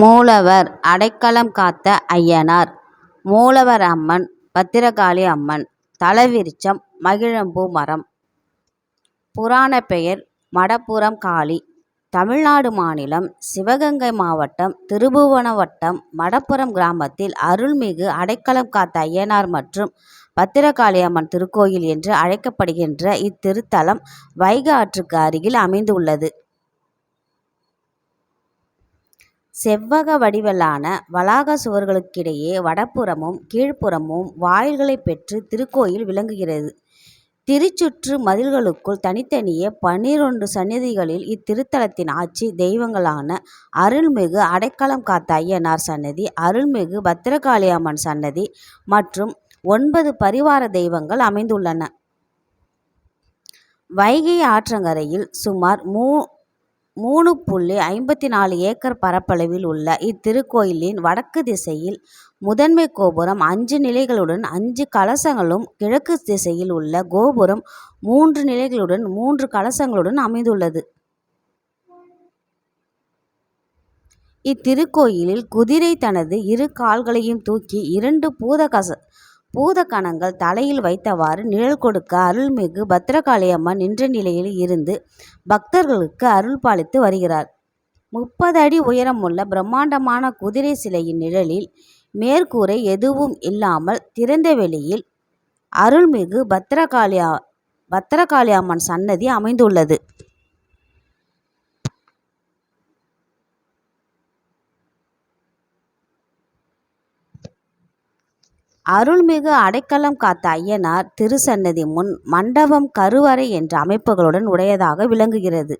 மூலவர் அடைக்கலம் காத்த அய்யனார் மூலவர் அம்மன் பத்திரகாளி அம்மன் தலவிருச்சம் மகிழம்பூ மரம். புராண பெயர் மடப்புரம் காளி. தமிழ்நாடு மாநிலம் சிவகங்கை மாவட்டம் திருபுவனவட்டம் மடப்புறம் மடப்புரம் கிராமத்தில் அருள்மிகு அடைக்கலம் காத்த அய்யனார் மற்றும் பத்திரகாளி அம்மன் திருக்கோயில் என்று அழைக்கப்படுகின்ற இத்திருத்தலம் வைகை ஆற்றுக்கு அருகில் அமைந்துள்ளது. செவ்வக வடிவிலான வளாக சுவர்களுக்கிடையே வடபுறமும் கீழ்ப்புறமும் வாயில்களைப் பெற்று திருக்கோயில் விளங்குகிறது. திருச்சுற்று மதில்களுக்குள் தனித்தனியே பன்னிரண்டு சன்னதிகளில் இத்திருத்தலத்தின் ஆட்சி தெய்வங்களான அருள்மிகு அடைக்கலம் காத்த ஐயனார் சன்னதி அருள்மிகு பத்திரகாளி அம்மன் சன்னதி மற்றும் ஒன்பது பரிவார தெய்வங்கள் அமைந்துள்ளன. வைகை ஆற்றங்கரையில் சுமார் மூ மூணு புள்ளி ஐம்பத்தி நாலு ஏக்கர் பரப்பளவில் உள்ள இத்திருக்கோயிலின் வடக்கு திசையில் முதன்மை கோபுரம் அஞ்சு நிலைகளுடன் அஞ்சு கலசங்களும் கிழக்கு திசையில் உள்ள கோபுரம் மூன்று நிலைகளுடன் மூன்று கலசங்களுடன் அமைந்துள்ளது. இத்திருக்கோயிலில் குதிரை தனது இரு கால்களையும் தூக்கி இரண்டு பூதகணங்கள் தலையில் வைத்தவாறு நிழல் கொடுக்க அருள்மிகு பத்திரகாளியம்மன் நின்ற நிலையில் இருந்து பக்தர்களுக்கு அருள் பாலித்து வருகிறார். முப்பது அடி உயரமுள்ள பிரம்மாண்டமான குதிரை சிலையின் நிழலில் மேற்கூரை எதுவும் இல்லாமல் திறந்த வெளியில் அருள்மிகு பத்திரகாளி அம்மன் சன்னதி அமைந்துள்ளது. அருள்மிகு அடைக்கலம் காத்த அய்யனார் திருச்சன்னதி முன் மண்டபம் கருவறை என்ற அமைப்புகளுடன் உடையதாக விளங்குகிறது.